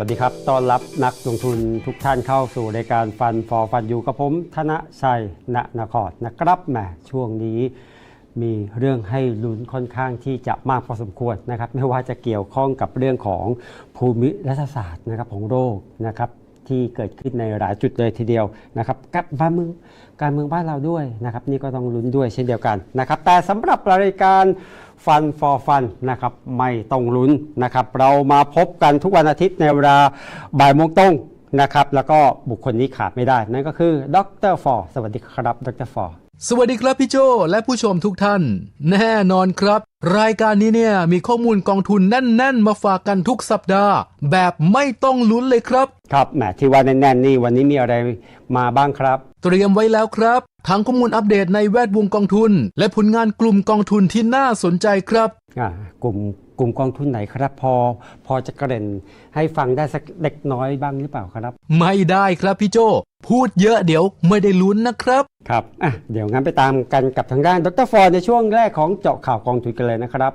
สวัสดีครับ ต้อนรับนักลงทุนทุกท่านเข้าสู่รายการฟันฟอฟันอยู่กับผม ธนชัย ณนครนะครับแหมช่วงนี้มีเรื่องให้ลุ้นค่อนข้างที่จะมากพอสมควรนะครับ ไม่ว่าจะเกี่ยวข้องกับเรื่องของภูมิรัฐศาสตร์นะครับของโลกนะครับ ที่เกิดขึ้นในหลายจุดเลยทีเดียวนะครับกับบ้านเมืองการเมืองบ้านเราด้วยนะครับนี่ก็ต้องลุ้นด้วยเช่นเดียวกันนะครับแต่สำหรับรายการฟัน for ฟันนะครับไม่ต้องลุ้นนะครับเรามาพบกันทุกวันอาทิตย์ในเวลาบ่ายโมงตรงนะครับแล้วก็บุคคลนี้ขาดไม่ได้ นั่นก็คือดรฟอร์สวัสดีครับดรฟอร์ สวัสดีครับพี่โจและผู้ชมทุกท่าน แน่นอนครับ รายการนี้เนี่ยมีข้อมูลกองทุนแน่น ๆ มาฝากกันทุกสัปดาห์ แบบไม่ต้องลุ้นเลยครับ ครับแหมที่ว่าแน่นๆนี่วันนี้มีอะไรมาบ้างครับ เตรียมไว้แล้วครับทั้งข้อมูลอัปเดตในแวดวงกองทุน และผลงานกลุ่มกองทุนที่น่าสนใจครับอ่ากลุ่ม กลุ่มกองทุนไหนครับพอ พอจะเกริ่นให้ฟังได้สักเล็กน้อยบ้างหรือเปล่าครับ ไม่ได้ครับพี่โจพูดเยอะเดี๋ยวไม่ได้ลุ้นนะครับครับอะเดี๋ยวงั้นไปตามกันกับทางด้านดรฟอร์ในช่วงแรกของเจาะข่าวกองทุนกันเลยนะครับ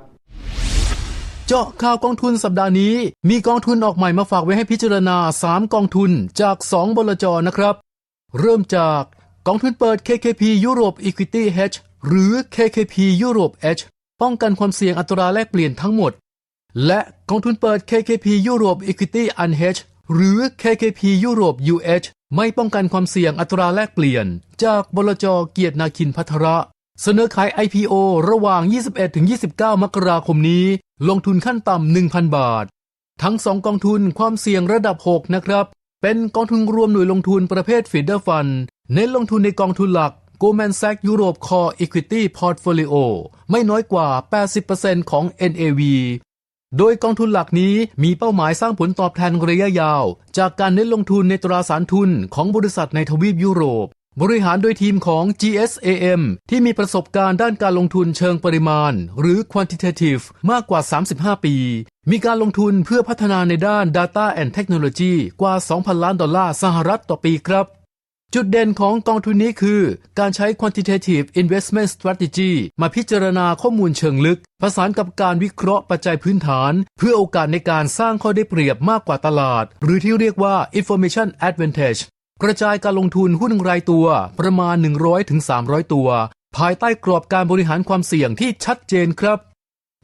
เจาะข่าวกองทุนสัปดาห์นี้ มีกองทุนออกใหม่มาฝากไว้ให้พิจารณา 3 กองทุนจาก 2 บลจนะครับ เริ่มจากกองทุนเปิด KKP Europe Equity Hedge หรือ KKP Europe Hedge ป้องกันความเสี่ยงอัตราแลกเปลี่ยนทั้งหมด และกองทุนเปิด KKP Europe Equity Unhedged หรือ KKP Europe UH ไม่ป้องกันความเสี่ยงอัตราแลกเปลี่ยน จากบลจเกียรตินาคินพัทระ เสนอขาย IPO ระหว่าง 21-29 มกราคมนี้ ลงทุนขั้นต่ำ 1,000 บาท ทั้งสองกองทุนความเสี่ยงระดับ 6 นะครับ เป็นกองทุนรวมหน่วยลงทุนประเภทฟีเดอร์ฟัน เน้นลงทุนในกองทุนหลัก Goldman Sachs Europe Core Equity Portfolio ไม่น้อยกว่า 80%ของ NAV โดยกองทุนหลักนี้มีเป้าหมายสร้างผลตอบแทนระยะยาว จากการเน้นลงทุนในตราสารทุนของบริษัทในทวีปยุโรป บริหารโดยทีมของ GSAM ที่มีประสบการณ์ด้านการลงทุนเชิงปริมาณ หรือ quantitative มากกว่า 35 ปี มีการลงทุนเพื่อพัฒนาในด้าน Data and Technology กว่า 2,000 ล้านดอลลาร์สหรัฐต่อปีครับ จุดเด่นของกองทุนนี้คือ การใช้ quantitative investment strategy มาพิจารณาข้อมูลเชิงลึก ผสานกับการวิเคราะห์ปัจจัยพื้นฐาน เพื่อโอกาสในการสร้างข้อได้เปรียบมากกว่าตลาด หรือที่เรียกว่า information advantage กระจายการลงทุนหุ้นรายตัวประมาณ 100-300 ตัว ภายใต้กรอบการบริหารความเสี่ยงที่ชัดเจนครับ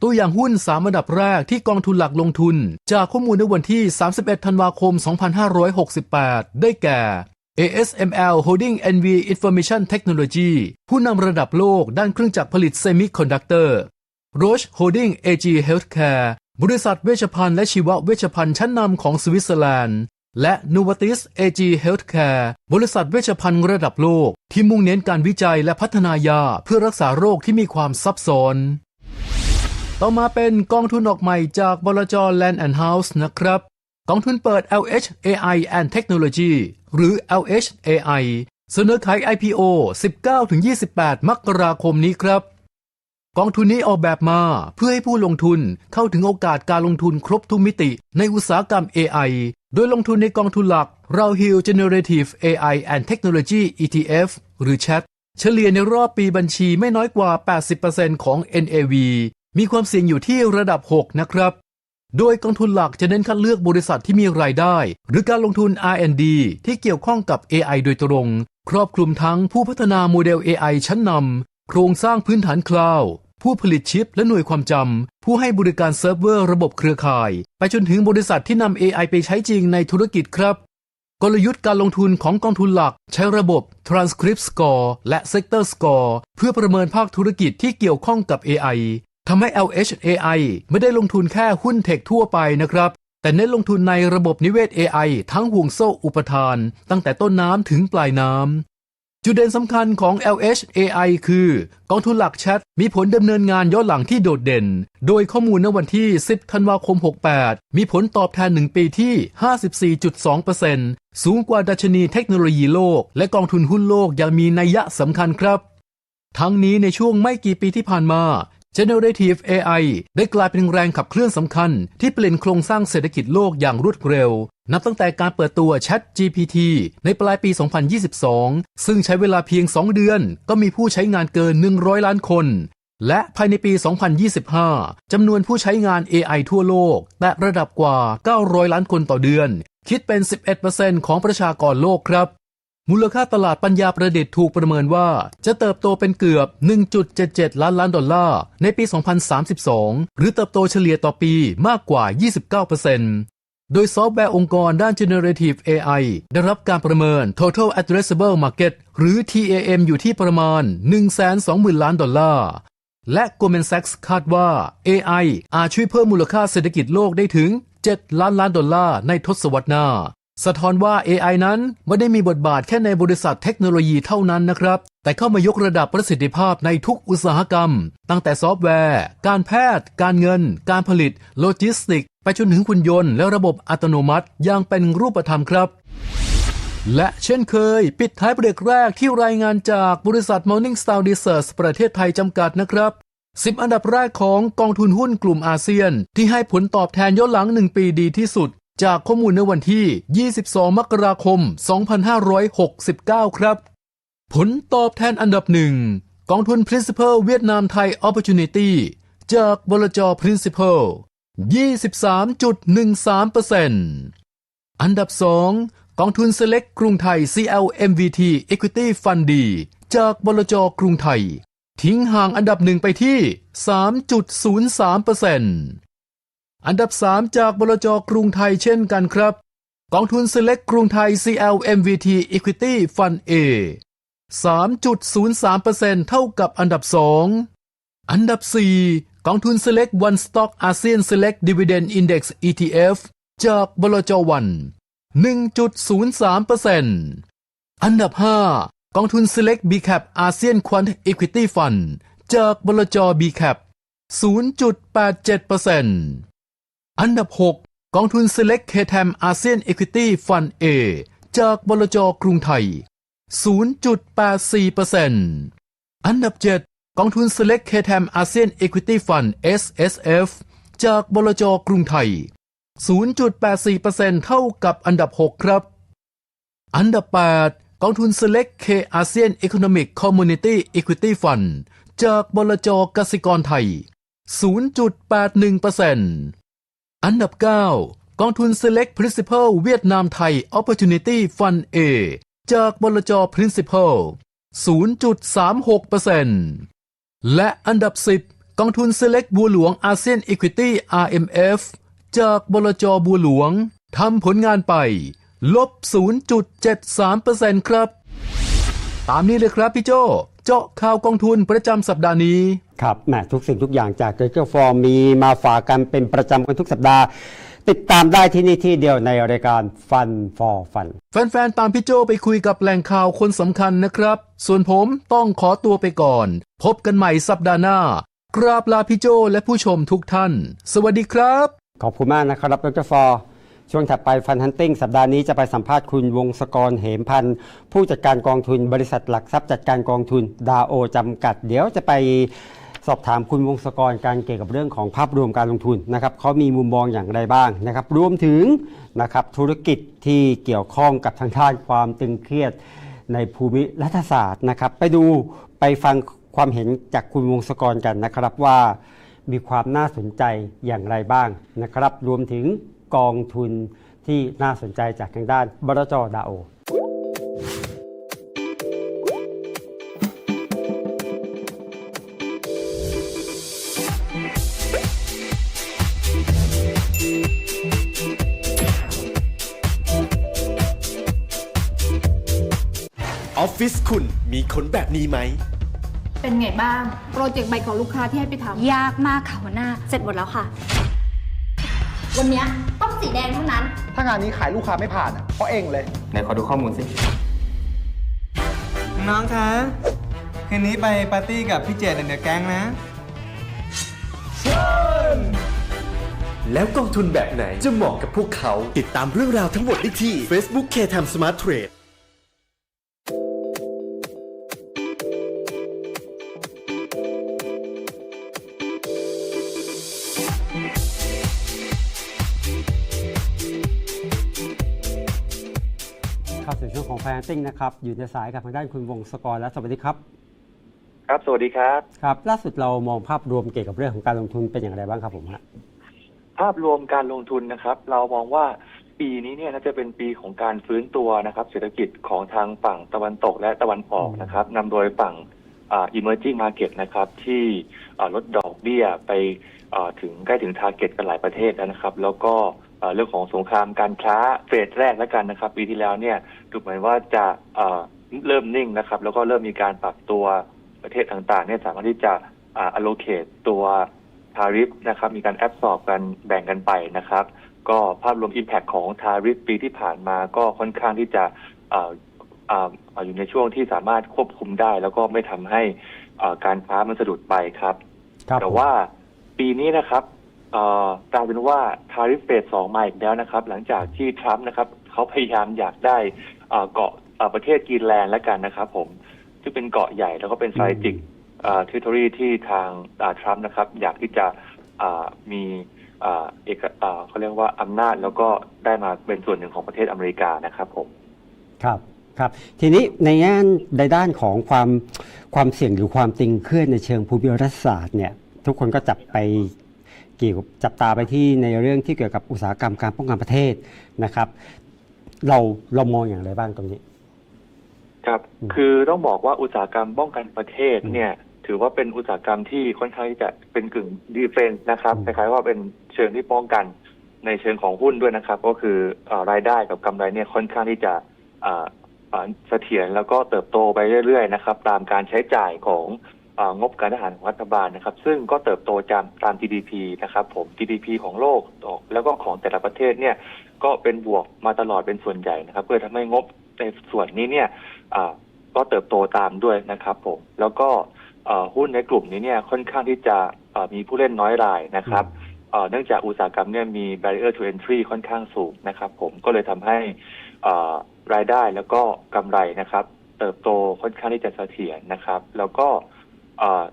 ตัวอย่างหุ้น3อันดับแรกที่กองทุนหลักลงทุน จากข้อมูลในวันที่ 31 ธันวาคม 2568 ได้แก่ ASML Holding NV Information Technology ผู้นำระดับโลกด้านเครื่องจักรผลิตเซมิคอนดักเตอร์ Roche Holding AG Healthcare บริษัทเวชภัณฑ์และชีวเวชภัณฑ์ชั้นนำของสวิตเซอร์แลนด์ และ Novartis AG Healthcare บริษัทเวชภัณฑ์ระดับโลก ที่มุ่งเน้นการวิจัยและพัฒนายาเพื่อรักษาโรคที่มีความซับซ้อน ต่อมาเป็นกองทุนออกใหม่จากบลจ Land and House นะครับ กองทุนเปิด LH AI and Technology หรือ LH AI เสนอขาย IPO 19-28 มกราคมนี้ครับ กองทุนนี้ออกแบบมาเพื่อให้ผู้ลงทุนเข้าถึงโอกาสการลงทุนครบทุกมิติในอุตสาหกรรม AI โดยลงทุนในกองทุนหลัก r a o Hill Generative AI and Technology ETF หรือ CHAT เฉลี่ยในรอบปีบัญชีไม่น้อยกว่า 80%ของ NAV มีความเสี่ยงอยู่ที่ระดับ 6 นะครับ โดยกองทุนหลักจะเน้นคัดเลือกบริษัทที่มีรายได้ หรือการลงทุน R&D ที่เกี่ยวข้องกับ AI โดยตรง ครอบคลุมทั้งผู้พัฒนาโมเดล AI ชั้นนำโครงสร้างพื้นฐานคลาวด์ผู้ผลิตชิปและหน่วยความจำ ผู้ให้บริการเซิร์ฟเวอร์ระบบเครือข่าย ไปจนถึงบริษัทที่นำ AI ไปใช้จริงในธุรกิจครับ กลยุทธ์การลงทุนของกองทุนหลัก ใช้ระบบ Transcript Score และ Sector Score เพื่อประเมินภาคธุรกิจที่เกี่ยวข้องกับ AI ทำให้ LHAI ไม่ได้ลงทุนแค่หุ้นเทคทั่วไปนะครับ แต่เน้นลงทุนในระบบนิเวศ AI ทั้งห่วงโซ่อุปทาน ตั้งแต่ต้นน้ำถึงปลายน้ำ จุดเด่นสำคัญของ LHAI คือ กองทุนหลักแชทมีผลดำเนินงานย้อนหลังที่โดดเด่น โดยข้อมูลณวันที่ 10 ธันวาคม 68 มีผลตอบแทน 1 ปีที่ 54.2%สูงกว่าดัชนีเทคโนโลยีโลก และกองทุนหุ้นโลกยังมีนัยยะสำคัญครับทั้งนี้ในช่วงไม่กี่ปีที่ผ่านมา Generative AI ได้กลายเป็นแรงขับเคลื่อนสำคัญ ที่เปลี่ยนโครงสร้างเศรษฐกิจโลกอย่างรวดเร็ว นับตั้งแต่การเปิดตัว Chat GPT ในปลายปี 2022 ซึ่งใช้เวลาเพียง 2 เดือน ก็มีผู้ใช้งานเกิน 100 ล้านคน และภายในปี 2025 จำนวนผู้ใช้งาน AI ทั่วโลกแตะระดับกว่า 900 ล้านคนต่อเดือน คิดเป็น 11%ของประชากรโลกครับ มูลค่าตลาดปัญญาประดิษฐ์ถูกประเมินว่า จะเติบโตเป็นเกือบ 1.77 ล้านล้านดอลลาร์ ในปี 2032 หรือเติบโตเฉลี่ยต่อปีมากกว่า 29%โดยซอฟต์แวร์องค์กรด้าน Generative AI ได้รับการประเมิน Total Addressable Market หรือ TAM อยู่ที่ประมาณ 120,000 ล้านดอลลาร์ และ Goldman Sachs คาดว่า AI อาจช่วยเพิ่มมูลค่าเศรษฐกิจโลกได้ถึง 7 ล้านล้านดอลลาร์ในทศวรรษหน้า สะท้อนว่า AI นั้นไม่ได้มีบทบาทแค่ในบริษัทเทคโนโลยีเท่านั้นนะครับ แต่เข้ามายกระดับประสิทธิภาพในทุกอุตสาหกรรม ตั้งแต่ซอฟต์แวร์ การแพทย์ การเงิน การผลิต โลจิสติก ไปจนถึงหุ่นยนต์และระบบอัตโนมัติอย่างเป็นรูปธรรมครับ และเช่นเคย ปิดท้ายเบรกแรกที่รายงานจากบริษัท Morning Star Research ประเทศไทยจำกัดนะครับ10อันดับแรกของกองทุนหุ้นกลุ่มอาเซียน ที่ให้ผลตอบแทนย้อนหลัง 1 ปีดีที่สุด จากข้อมูลในวันที่ 22 มกราคม 2569 ครับ ผลตอบแทนอันดับหนึ่งกองทุน Principal เวียดนามไทย Opportunity จากบลจ Principal 23.13%อันดับ 2 กองทุน Select กรุงไทย CLMVT Equity Fund D จากบลจกรุงไทย ทิ้งห่างอันดับหนึ่งไปที่ 3.03% อันดับ 3 จากบลจกรุงไทยเช่นกันครับ กองทุน Select กรุงไทย CLMVT Equity Fund A 3.03%เท่ากับอันดับ 2 อันดับ 4 กองทุน Select One Stock ASEAN Select Dividend Index ETF จากบลจวัน 1.03%อันดับ 5 กองทุน Select BCAP ASEAN Quant Equity Fund จากบลจ BCAP 0.87% อันดับ 6 กองทุน Select KTAM ASEAN Equity Fund A จากบลจกรุงไทย 0.84%อันดับ 7 กองทุน Select KTAM ASEAN Equity Fund SSF จากบลจกรุงไทย 0.84%เท่ากับอันดับ 6 ครับ อันดับ 8 กองทุน Select K ASEAN Economic Community Equity Fund จากบลจกสิกรไทย 0.81% อันดับ 9 กองทุน Select Principal เวียดนามไทย Opportunity Fund A จากบลจ Principal 0.36%และอันดับ 10 กองทุน Select บัวหลวง ASEAN Equity RMF จากบลจบัวหลวงทำผลงานไป ลบ 0.73%ครับ ตามนี้เลยครับพี่โจเจาะข่าวกองทุนประจำสัปดาห์นี้ ครับแหมทุกสิ่งทุกอย่างจากเกิร์ลฟอร์มมีมาฝากกันเป็นประจำกันทุกสัปดาห์ ติดตามได้ที่นี่ที่เดียวในรายการ Fun for Fun แฟนๆ ตามพี่โจไปคุยกับแหล่งข่าวคนสำคัญนะครับ ส่วนผมต้องขอตัวไปก่อน พบกันใหม่สัปดาห์หน้า กราบลาพี่โจและผู้ชมทุกท่าน สวัสดีครับ ขอบคุณมากนะครับดรฟอร์ ช่วงถัดไปฟันฮันติ้งสัปดาห์นี้จะไปสัมภาษณ์คุณวงศกรเหมพันธ์ผู้จัดการกองทุนบริษัทหลักทรัพย์จัดการกองทุนดาโอจำกัด เดี๋ยวจะไปสอบถามคุณวงศกรการเกี่ยวกับเรื่องของภาพรวมการลงทุนนะครับเขามีมุมมองอย่างไรบ้างนะครับ รวมถึงนะครับธุรกิจที่เกี่ยวข้องกับทางด้านความตึงเครียดในภูมิรัฐศาสตร์นะครับ ไปดูไปฟังความเห็นจากคุณวงศกรกันนะครับว่ามีความน่าสนใจอย่างไรบ้างนะครับ รวมถึง กองทุนที่น่าสนใจจากทางด้านบรจดาโอออฟฟิศคุณมีคนแบบนี้ไหม เป็นไงบ้าง โปรเจกต์ใหม่ของลูกค้าที่ให้ไปทยากมากค่ะหัวหน้า เสร็จหมดแล้วค่ะ วันเนี้ยต้องสีแดงเท่านั้น ถ้างานนี้ขายลูกค้าไม่ผ่านอะเพราะเองเลย ไหนขอดูข้อมูลสิ น้องคะคืนนี้ไปปาร์ตี้กับพี่เจดเดอะแก๊งนะ แล้วกองทุนแบบไหนจะเหมาะกับพวกเขา ติดตามเรื่องราวทั้งหมดได้ที่ Facebook k t a m Smart Trade นติ้งนะครับอยู่ในสายกับทางด้านคุณวงศกรและสวัสดีครับ ครับ สวัสดีครับ ครับ ล่าสุดเรามองภาพรวมเกี่ยวกับเรื่องของการลงทุนเป็นอย่างไรบ้างครับผมฮะภาพรวมการลงทุนนะครับ เรามองว่าปีนี้เนี่ยน่าจะเป็นปีของการฟื้นตัวนะครับ เศรษฐกิจของทางฝั่งตะวันตกและตะวันออกนะครับนำโดยฝั่งอ่า emerging market นะครับ ที่อ่าลดดอกเบี้ยไปอ่าถึงใกล้ถึง target กันหลายประเทศแล้วนะครับ แล้วก็อ่า เรื่องของสงครามการค้าเฟสแรกแล้วกันนะครับ ปีที่แล้วเนี่ยดูเหมือนว่าจะอ่าเริ่มนิ่งนะครับ แล้วก็เริ่มมีการปรับตัวประเทศต่างๆเนี่ยสามารถที่จะอ่า allocate ตัวทาริฟนะครับ มีการแอบสอบกันแบ่งกันไปนะครับ ก็ภาพรวม Impact ของทาริฟปีที่ผ่านมาก็ค่อนข้างที่จะเอ่อเอ่ออยู่ในช่วงที่สามารถควบคุมได้ แล้วก็ไม่ทำให้เอ่อการค้ามันสะดุดไปครับครับแต่ว่าปีนี้นะครับเอ่อ กลายเป็นว่าทาริฟเฟสสองมาอีกแล้วนะครับ หลังจากที่ทรัมป์นะครับเขาพยายามอยากได้เกาะประเทศกรีนแลนด์แล้วกันนะครับผมซึ่งเป็นเกาะใหญ่แล้วก็เป็นไซติกทิทอรีที่ทางทรัมป์นะครับ อยากที่จะมีเอกเขาเรียกว่าอำนาจแล้วก็ได้มาเป็นส่วนหนึ่งของประเทศอเมริกานะครับผมครับครับทีนี้ในแง่ในด้านของความความเสี่ยงหรือความตึงเครียดในเชิงภูมิรัฐศาสตร์เนี่ยทุกคนก็จับไป เกี่ยวกับจับตาไปที่ในเรื่องที่เกี่ยวกับอุตสาหกรรมการป้องกันประเทศนะครับ เราเรามองอย่างไรบ้างตรงนี้ ครับอืมคือต้องบอกว่าอุตสาหกรรมป้องกันประเทศเนี่ย ถือว่าเป็นอุตสาหกรรมที่ค่อนข้างที่จะเป็นกึ่งดีเฟนส์นะครับอืมคล้ายๆว่าเป็นเชิงที่ป้องกันในเชิงของหุ้นด้วยนะครับ ก็คือเอ่อรายได้กับกำไรเนี่ยค่อนข้างที่จะอ่าอ่าเสถียรแล้วก็เติบโตไปเรื่อยๆนะครับ ตามการใช้จ่ายของอา งบการทหารของรัฐบาลนะครับ ซึ่งก็เติบโตตามตาม GDP นะครับผม GDP ของโลกแล้วก็ของแต่ละประเทศเนี่ยก็เป็นบวกมาตลอดเป็นส่วนใหญ่นะครับ เพื่อทำให้งบในส่วนนี้เนี่ยก็เติบโตตามด้วยนะครับผมแล้วก็หุ้นในกลุ่มนี้เนี่ยค่อนข้างที่จะมีผู้เล่นน้อยรายนะครับเนื่องจากอุตสาหกรรมเนี่ยมี barrier to entry ค่อนข้างสูงนะครับ ผมก็เลยทำให้รายได้แล้วก็กำไรนะครับ เติบโตค่อนข้างที่จะเสถียรนะครับ แล้วก็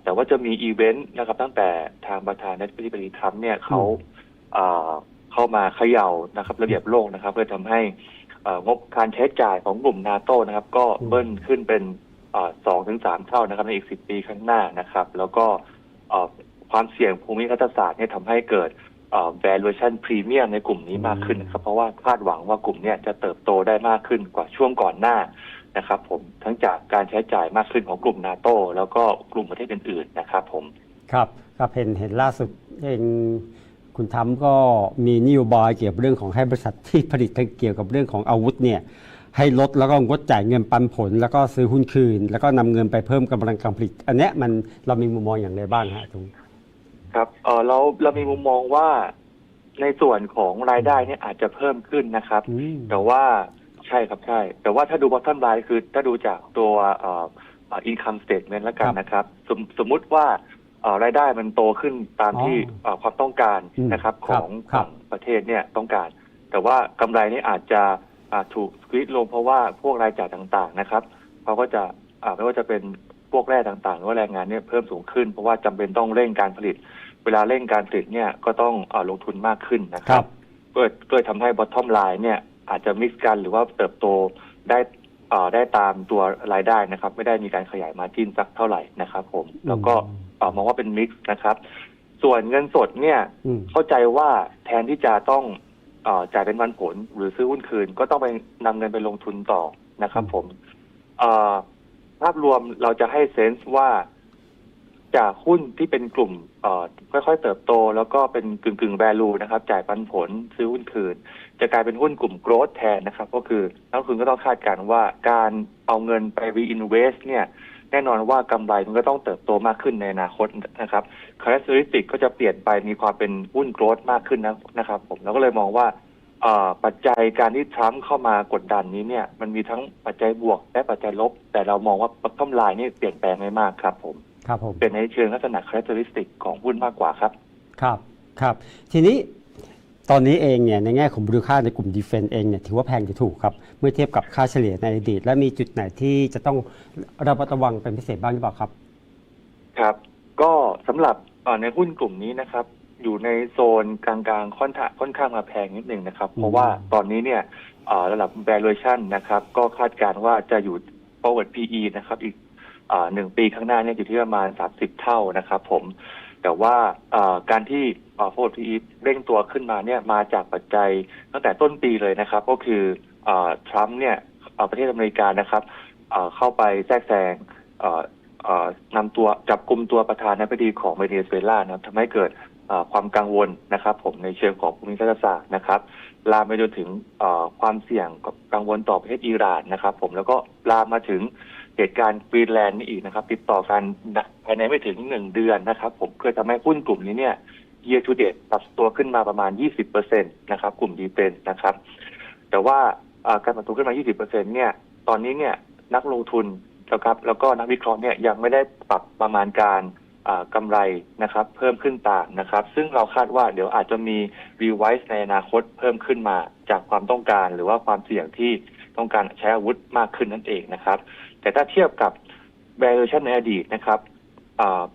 แต่ว่าจะมีอีเวนต์นะครับ ตั้งแต่ทางประธานาธิบดีทรัมป์เนี่ยเขาเอ่อเข้ามาเขย่านะครับ ระเบียบโลกนะครับ เพื่อทำให้เอ่องบการใช้จ่ายของกลุ่มนาโตนะครับ ก็อืมเบิ้ลขึ้นเป็นสองถึงสามเท่านะครับ ในอีกสิบปีข้างหน้านะครับ แล้วก็เอ่อความเสี่ยงภูมิรัฐศาสตร์เนี่ยทำให้เกิดเอ่อ valuation premium ในกลุ่มนี้มากขึ้นนะครับ เพราะว่าคาดหวังว่ากลุ่มเนี้จะเติบโตได้มากขึ้นกว่าช่วงก่อนหน้า นะครับผมทั้งจากการใช้จ่ายมากขึ้นของกลุ่มนาโตแล้วก็กลุ่มประเทศอื่นๆนะครับผมครับครับเห็นเห็นล่าสุดเองคุณทำก็มีนโยบายเกี่ยวกับเรื่องของให้บริษัทที่ผลิตเกี่ยวกับเรื่องของอาวุธเนี่ยให้ลดแล้วก็งดจ่ายเงินปันผล แล้วก็ซื้อหุ้นคืน แล้วก็นำเงินไปเพิ่มกำลังการผลิต อันเนี้ยมันเรามีมุมมองอย่างไรบ้างฮะตรงนี้ครับเออเราเรามีมุมมองว่าในส่วนของรายได้เนี่ยอาจจะเพิ่มขึ้นนะครับอืมแต่ว่า ใช่ครับใช่ แต่ว่าถ้าดู bottom line คือถ้าดูจากตัวเอ่อเอ่อ income statement แล้วกันนะครับ สมสมมุติว่าเอ่อรายได้มันโตขึ้นตามที่เอ่อความต้องการอืมนะครับคขรับองครับของประเทศเนี่ยต้องการ แต่ว่ากำไรนี่อาจจะอ่าถูกสควิตลงเพราะว่าพวกรายจ่ายต่างๆนะครับเขาก็จะอ่าไม่ว่าจะเป็นพวกแร่ต่างๆหรือว่าแรงงานเนี่ยเพิ่มสูงขึ้นเพราะว่าจำเป็นต้องเร่งการผลิต เวลาเร่งการผลิตเนี่ยก็ต้องอาลงทุนมากขึ้นนะคครัรับ บ ก็ก็เลยทำให้ bottom line เนี่ย อาจจะมิกซ์กันหรือว่าเติบโตได้อ่าได้ตามตัวรายได้นะครับ ไม่ได้มีการขยายมาจิ้นสักเท่าไหร่นะครับ ผม แล้วก็อ่ามองว่าเป็นมิกซ์นะครับ ส่วนเงินสดเนี่ยอืมเข้าใจว่าแทนที่จะต้องเออจ่ายเป็นวันผลหรือซื้อหุ้นคืน ก็ต้องไปนำเงินไปลงทุนต่อนะครับ ผมเอ่อภาพรวมเราจะให้เซนส์ว่า จากหุ้นที่เป็นกลุ่มค่อยๆเติบโต แล้วก็เป็นกึ่งกึ่ง value นะครับ จ่ายปันผลซื้อหุ้นคืน จะกลายเป็นหุ้นกลุ่ม growth แทนนะครับ ก็คือนักลงทุนก็ต้องคาดการณ์ว่าการเอาเงินไป reinvest เนี่ยแน่นอนว่ากำไรมันก็ต้องเติบโตมากขึ้นในอนาคตนะครับ characteristic ก็จะเปลี่ยนไปมีความเป็นหุ้น growth มากขึ้นนะนะครับผมเราก็เลยมองว่าปัจจัยการที่ทรัมป์เข้ามากดดันนี้เนี่ยมันมีทั้งปัจจัยบวกและปัจจัยลบ แต่เรามองว่า bottom line นี่เปลี่ยนแปลงไม่มากครับผม ครับผมเป็นในเชิงลักษณะ characteristic ของหุ้นมากกว่าครับ ครับ ครับ ทีนี้ตอนนี้เองเนี่ยในแง่ของมูลค่าในกลุ่มดีเฟนต์เองเนี่ยถือว่าแพงหรือถูกครับ เมื่อเทียบกับค่าเฉลี่ยในอดีต และมีจุดไหนที่จะต้องระมัดระวังเป็นพิเศษบ้างหรือเปล่าครับ ครับ ก็สำหรับเอ่อในหุ้นกลุ่มนี้นะครับ อยู่ในโซนกลางๆค่อนข้างค่อนข้างมาแพงนิดหนึ่งนะครับ เพราะว่าตอนนี้เนี่ยเอ่อระดับ valuation นะครับ ก็คาดการณ์ว่าจะอยู่ forward PE นะครับ อีกอ่า หนึ่งปีข้างหน้าเนี่ยอยู่ที่ประมาณ 30 เท่านะครับผมแต่ว่าการที่โฟร์ทีเร่งตัวขึ้นมาเนี่ยมาจากปัจจัยตั้งแต่ต้นปีเลยนะครับ ก็คืออทรัมป์เนี่ยประเทศอเมริกานะครับเข้าไปแทรกแซงนำตัวจับกลุ่มตัวประธานาธิบดีของเวเนซุเอลานะครับทำให้เกิดความกังวลนะครับ ผมในเชิงของภูมิรัฐศาสตร์นะครับ ลามไปจนถึงความเสี่ยงกังวลต่อประเทศอิหร่านนะครับ ผมแล้วก็ลามมาถึง เหตุการณ์กรีนแลนด์นี่อีกนะครับ ติดต่อกันภายในไม่ถึงหนึ่งเดือนนะครับ ผมเคยทำให้หุ้นกลุ่มนี้เนี่ย year to date ปรับตัวขึ้นมาประมาณ 20%นะครับ กลุ่มดีเฟนนะครับ แต่ว่าการปรับตัวขึ้นมา 20%เนี่ยตอนนี้เนี่ยนักลงทุนนะครับแล้วก็นักวิเคราะห์เนี่ยยังไม่ได้ปรับประมาณการอ่ากำไรนะครับ เพิ่มขึ้นตามนะครับ ซึ่งเราคาดว่าเดี๋ยวอาจจะมี revise ในอนาคตเพิ่มขึ้นมาจากความต้องการ หรือว่าความเสี่ยงที่ต้องการใช้อาวุธมากขึ้นนั่นเองนะครับ แต่ถ้าเทียบกับ valuation ในอดีตนะครับ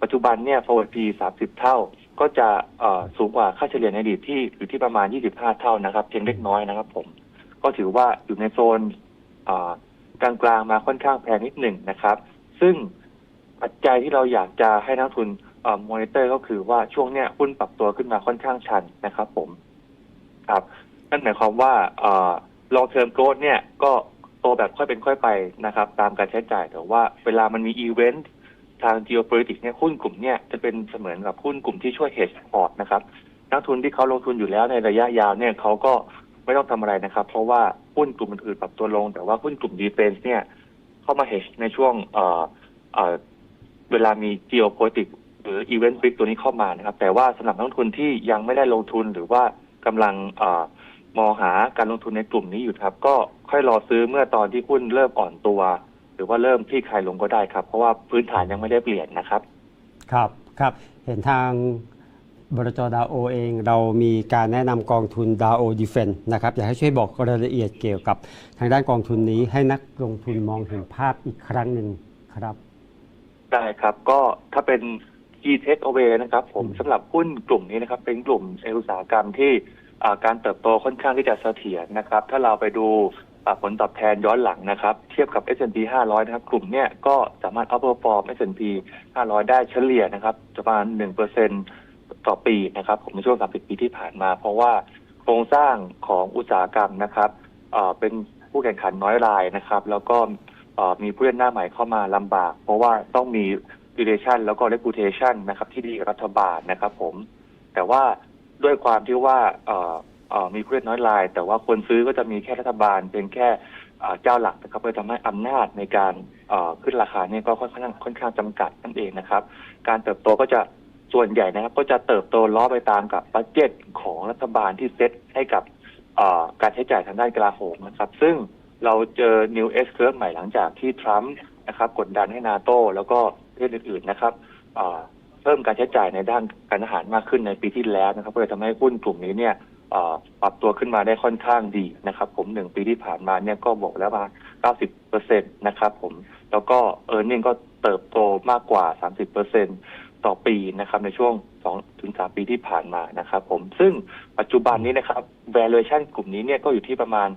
ปัจจุบันเนี่ย forward P 30 เท่า ก็จะสูงกว่าค่าเฉลี่ยในอดีตที่อยู่ที่ประมาณ 25 เท่านะครับเพียงเล็กน้อยนะครับผม ก็ถือว่าอยู่ในโซนกลางๆมาค่อนข้างแพงนิดหนึ่งนะครับ ซึ่งปัจจัยที่เราอยากจะให้นักทุนมอนิเตอร์ก็คือว่าช่วงเนี้ยหุ้นปรับตัวขึ้นมาค่อนข้างชันนะครับ ผม ครับ นั่นหมายความว่าเอ่อ long term growth เนี่ยก็ ตแบบค่อยเป็นค่อยไปนะครับตามการใช้จ่ายแต่ว่าเวลามันมีอีเวนต์ทาง geopolitics เนี่ยหุ้นกลุ่มเนี่ยจะเป็นเสมือนกับหุ้นกลุ่มที่ช่วย hedge พอร์ตนะครับนักทุนที่เขาลงทุนอยู่แล้วในระยะยาวเนี่ยเขาก็ไม่ต้องทำอะไรนะครับ เพราะว่าหุ้นกลุ่มอื่นปรับตัวลง แต่ว่าหุ้นกลุ่ม defense เนี่ยเข้ามา hedge ในช่วงเอ่อเอ่อเวลามี geopolitics หรือ event big ตัวนี้เข้ามานะครับ แต่ว่าสำหรับนักทุนที่ยังไม่ได้ลงทุนหรือว่ากำลังเอ่อ มองหาการลงทุนในกลุ่มนี้อยู่ครับ ก็ค่อยรอซื้อเมื่อตอนที่หุ้นเริ่มอ่อนตัว หรือว่าเริ่มคลี่คลายลงก็ได้ครับ เพราะว่าพื้นฐานยังไม่ได้เปลี่ยนนะครับ ครับครับ เห็นทางบรจดาวโอเองเรามีการแนะนำกองทุนดาวโอดีเฟนนะครับ อยากให้ช่วยบอกรายละเอียดเกี่ยวกับทางด้านกองทุนนี้ให้นักลงทุนมองเห็นภาพอีกครั้งหนึ่งครับ ได้ครับก็ถ้าเป็น key takeaway นะครับ ผมอืมสำหรับหุ้นกลุ่มนี้นะครับ เป็นกลุ่มในอุตสาหกรรมที่อ่า การเติบโตค่อนข้างที่จะเสถียรนะครับ ถ้าเราไปดูผลตอบแทนย้อนหลังนะครับ เทียบกับ S&P 500 นะครับ กลุ่มเนี้ยก็สามารถ outperform S&P 500 ได้เฉลี่ยนะครับประมาณ 1%ต่อปีนะครับผมในช่วง 30 ปีที่ผ่านมา เพราะว่าโครงสร้างของอุตสาหกรรมนะครับเป็นผู้แข่งขันน้อยรายนะครับ แล้วก็มีผู้เล่นหน้าใหม่เข้ามาลำบาก เพราะว่าต้องมี relation แล้วก็ reputation นะครับที่ดีกับรัฐบาลนะครับผมแต่ว่า ด้วยความที่ว่าเอ่อเอ่อมีผู้เล่นน้อยราย แต่ว่าคนซื้อก็จะมีแค่รัฐบาลเป็นแค่เจ้าหลักนะครับเลยทำให้อำนาจในการขึ้นราคาเนี่ยก็ค่อนข้างค่อนข้างจำกัดนั่นเองนะครับ การเติบโตก็จะส่วนใหญ่นะครับ ก็จะเติบโตล้อไปตามกับบัตเจ็ตของรัฐบาลที่เซตให้กับการใช้จ่ายทางด้านกลาโหมนะครับ ซึ่งเราเจอ New S Curve ใหม่หลังจากที่ทรัมป์นะครับกดดันให้นาโตแล้วก็ประเทศอื่นๆนะครับ เพิ่มการใช้จ่ายในด้านการอาหารมากขึ้นในปีที่แล้วนะครับก็เลยทำให้หุ้นกลุ่มนี้เนี่ยปรับตัวขึ้นมาได้ค่อนข้างดีนะครับ ผมหนึ่งปีที่ผ่านมาเนี่ยก็บอกแล้วว่า90เปอร์เซ็นตนะครับผมแล้วก็เออร์เน็งก็เติบโตมากกว่า 30เปอร์เซ็นต่อปีนะครับในช่วง2ถึง3ปีที่ผ่านมานะครับผมซึ่งปัจจุบันนี้นะครับ valuation กลุ่มนี้เนี่ยก็อยู่ที่ประมาณ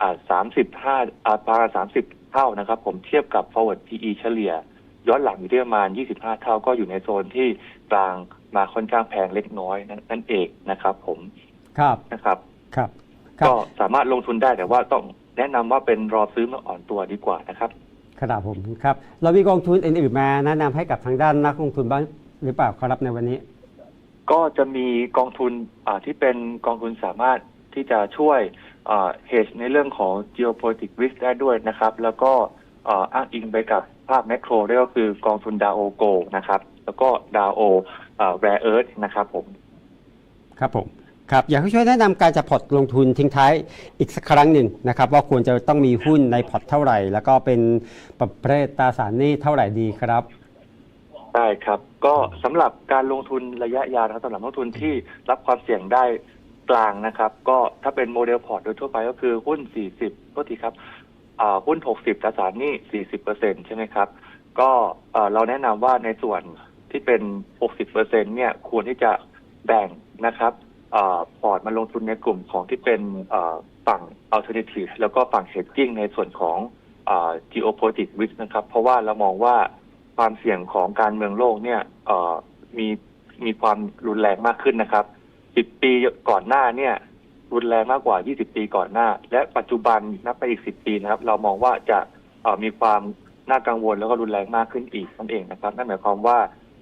อ่า35อ่าประมาณ30 เท่านะครับ ผมเทียบกับ forward PE เฉลี่ย ย้อนหลังอยู่ที่ประมาณ 25 เท่าก็อยู่ในโซนที่กลางมาค่อนข้างแพงเล็กน้อยนั่นนั่นเองนะครับ ผมครับนะครับครับครัก็บสามารถลงทุนได้แต่ว่าต้องแนะนำว่าเป็นรอซื้อเมื่ออ่อนตัวดีกว่านะครับครับผมครับ เรามีกองทุนอื่นๆมาแนะนำให้กับทางด้านนักลงทุนบ้างหรือเปล่าครับในวันนี้ ก็จะมีกองทุนอ่าที่เป็นกองทุนสามารถที่จะช่วยอ่า hedge ในเรื่องของ geopolitics risk ได้ด้วยนะครับ แล้วก็อ่าอ้างอิงไปกับ ภาพแมกโรได้ก็คือกองทุนดาโอโกนะครับ แล้วก็ดาโอแรเอิร์ธนะครับผม ครับผมครับอยากให้ช่วยแนะนำการจัดพอร์ตลงทุนทิ้งท้ายอีกสักครั้งหนึ่งนะครับว่าควรจะต้องมีหุ้นในพอร์ตเท่าไหร่ แล้วก็เป็นประเภทตราสารหนี้เท่าไหร่ดีครับได้ครับ ก็สำหรับการลงทุนระยะยาวนะครับสำหรับนักลงทุนที่รับความเสี่ยงได้กลางนะครับ ก็ถ้าเป็นโมเดลพอร์ตโดยทั่วไปก็คือหุ้น 40โทษทีครับอ่า หุ้น 60ตราสารหนี้40เปอร์เซ็นใช่ไหมครับ ก็เอ่อเราแนะนำว่าในส่วนที่เป็น 60เปอร์เซ็นเนี่ยควรที่จะแบ่งนะครับอ่อพอร์ตมาลงทุนในกลุ่มของที่เป็นอ่อฝั่ง alternative แล้วก็ฝั่ง hedging ในส่วนของอ่อ geopolitics risk นะครับ เพราะว่าเรามองว่าความเสี่ยงของการเมืองโลกเนี่ยอ่อมีมีความรุนแรงมากขึ้นนะครับ 10 ปีก่อนหน้าเนี่ย รุนแรงมากกว่า 20 ปีก่อนหน้า และปัจจุบันนับไปอีก 10 ปีนะครับ เรามองว่าจะมีความน่ากังวลแล้วก็รุนแรงมากขึ้นอีกนั่นเองนะครับ นั่นหมายความว่า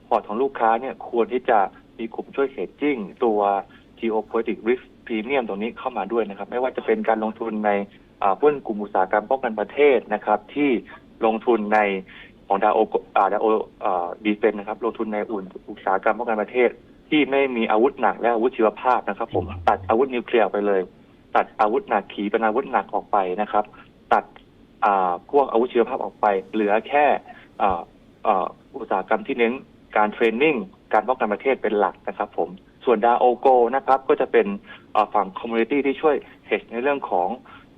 พอร์ตของลูกค้าเนี่ยควรที่จะมีกลุ่มช่วยเฮดจิ้งตัว geopolitical risk premium ตรงนี้เข้ามาด้วยนะครับ ไม่ว่าจะเป็นการลงทุนในหุ้นกลุ่มอุตสาหกรรมป้องกันประเทศนะครับ ที่ลงทุนในของดาโอดาโอดีเฟนนะครับ ลงทุนในอุ่นอุตสาหกรรมป้องกันประเทศ ที่ไม่มีอาวุธหนักและอาวุธชีวภาพนะครับ ผมตัดอาวุธนิวเคลียร์ไปเลย ตัดอาวุธหนักขีปนาวุธหนักออกไปนะครับ ตัดอ่าพวกอาวุธชีวภาพออกไป เหลือแค่อ่าอ่าอุตสาหกรรมที่เน้นการเทรนนิ่งการป้องกันประเทศเป็นหลักนะครับ ผมส่วนดาโอโกนะครับ ก็จะเป็นอ่าฝั่งคอมมูนิตี้ที่ช่วย hedge ในเรื่องของ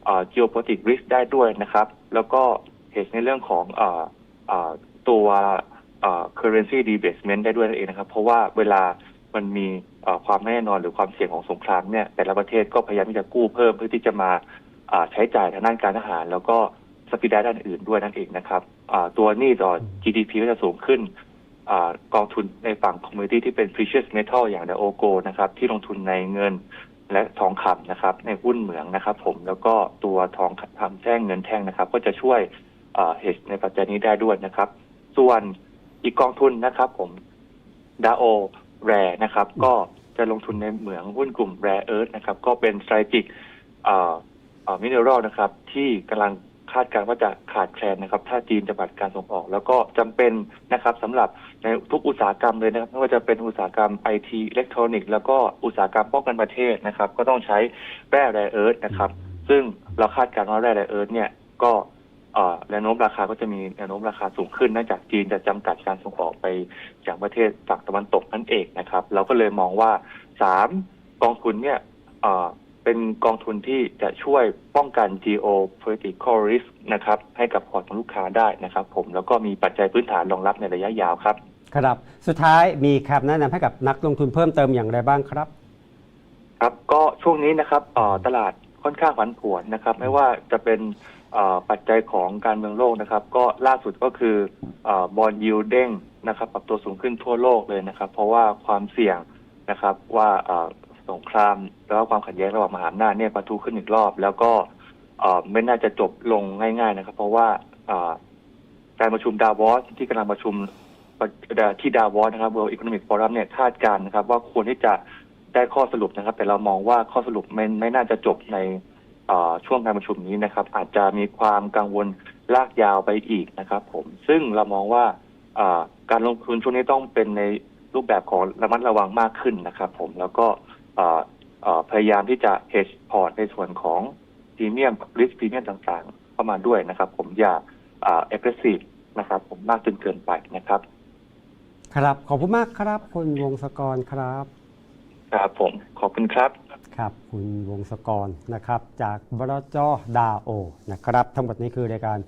อ่า geopolitical risk ได้ด้วยนะครับ แล้วก็ hedge ในเรื่องของอ่าอ่าตัวอ่า currency debasement ได้ด้วยนั่นเองนะครับ เพราะว่าเวลา มันมีความไม่แน่นอนหรือความเสี่ยงของสงครามเนี่ยแต่ละประเทศก็พยายามที่จะกู้เพิ่มเพื่อที่จะมาใช้จ่ายทางด้านการทหาร แล้วก็สปิดได้ด้านอื่นด้วยนั่นเองนะครับตัวหนี้ต่อ GDP ก็จะสูงขึ้นอกองทุนในฝั่งคอมมูนิตี้ที่เป็น precious metal อย่างดโอโกนะครับ ที่ลงทุนในเงินและทองคำนะครับ ในหุ้นเหมืองนะครับผมแล้วก็ตัวทองคำแท่งเงินแท่งนะครับ ก็จะช่วยเฮชในปัจจัยนี้ได้ด้วยนะครับ ส่วนอีกกองทุนนะครับผมดาโอ แรนะครับ ก็จะลงทุนในเหมืองหุ้นกลุ่มแรเอิร์ธนะครับ ก็เป็น strategic มิเนอรัลนะครับ ที่กำลังคาดการณ์ว่าจะขาดแคลนนะครับ ถ้าจีนจะบัดการส่งออก แล้วก็จำเป็นนะครับสำหรับในทุกอุตสาหกรรมเลยนะครับไม่ว่าจะเป็นอุตสาหกรรมไอทีอิเล็กทรอนิกส์แล้วก็อุตสาหกรรมป้องกันประเทศนะครับ ก็ต้องใช้แร่แรเอิร์ธนะครับ ซึ่งเราคาดการณ์ว่าแร่แรเอิร์ธเนี่ยก็เอ่อ แนวโน้มราคาก็จะมีแนวโน้มราคาสูงขึ้นเนื่องจากจีนจะจำกัดการส่งออกไปจากประเทศฝั่งตะวันตกนั่นเองนะครับ เราก็เลยมองว่าสามกองทุนเนี่ยเอ่อเป็นกองทุนที่จะช่วยป้องกัน geopolitical risk นะครับให้กับพอร์ตของลูกค้าได้นะครับ ผมแล้วก็มีปัจจัยพื้นฐานรองรับในระยะยาวครับ ครับ สุดท้ายมีคำแนะนำให้กับนักลงทุนเพิ่มเติมอย่างไรบ้างครับ ครับก็ช่วงนี้นะครับเอ่อตลาดค่อนข้างผันผวนนะครับ ไม่ว่าจะเป็นเอ่อ ปัจจัยของการเมืองโลกนะครับ ก็ล่าสุดก็คือบอลยูเด้งนะครับปรับตัวสูงขึ้นทั่วโลกเลยนะครับ เพราะว่าความเสี่ยงนะครับว่าสงครามแล้วก็ความขัดแย้งระหว่างมหาอำนาจเนี่ยประทุขึ้นอีกรอบ แล้วก็ไม่น่าจะจบลงง่าย ๆนะครับ เพราะว่าการประชุมดาวอสที่กำลังประชุมที่ดาวอสนะครับ World Economic Forum เนี่ยคาดการณ์นะครับ ว่าควรที่จะได้ข้อสรุปนะครับ แต่เรามองว่าข้อสรุปไม่ไม่น่าจะจบใน ช่วงการประชุมนี้นะครับ อาจจะมีความกังวลลากยาวไปอีกนะครับ ผมซึ่งเรามองว่าเอ่อการลงทุนช่วงนี้ต้องเป็นในรูปแบบของระมัดระวังมากขึ้นนะครับ ผมแล้วก็เอ่อเอ่อพยายามที่จะ hedge port ในส่วนของพรีเมียม risk พรีเมียมต่างๆ เข้ามาด้วยนะครับ ผมอย่าเอ่อ aggressive นะครับ ผมมากจนเกินไปนะครับ ครับ ขอบคุณมากครับ คุณวงศกรครับ ครับผมขอบคุณครับ ครับคุณวงศกรนะครับ จากบรจดาโอนะครับ ทั้งหมดนี้คือรายการ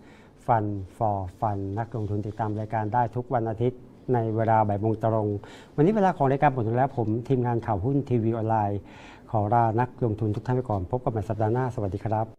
ฟัน for ฟันนักลงทุนติดตามรายการได้ทุกวันอาทิตย์ในเวลาบ่ายโมงตรง วันนี้เวลาของรายการหมดลงแล้ว ผมทีมงานข่าวหุ้นทีวีออนไลน์ ขอลานักลงทุนทุกท่านไปก่อน พบกันใหม่สัปดาห์หน้า สวัสดีครับ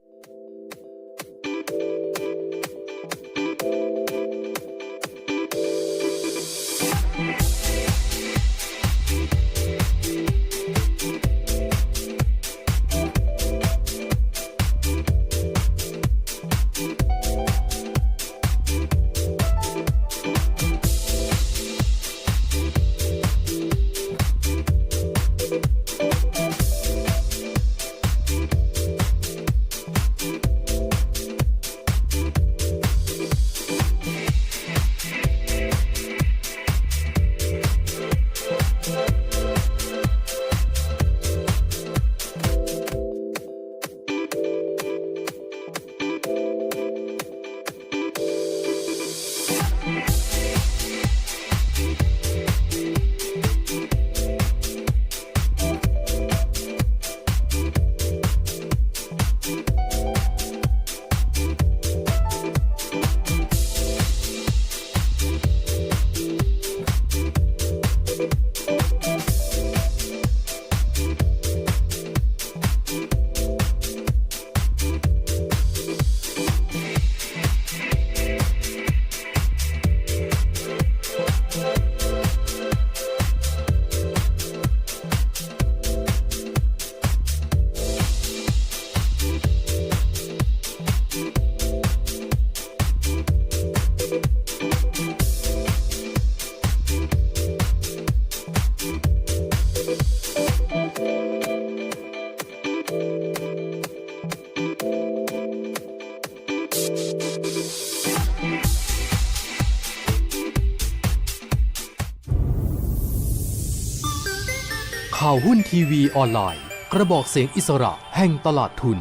หุ้นทีวีออนไลน์ กระบอกเสียงอิสระแห่งตลาดทุน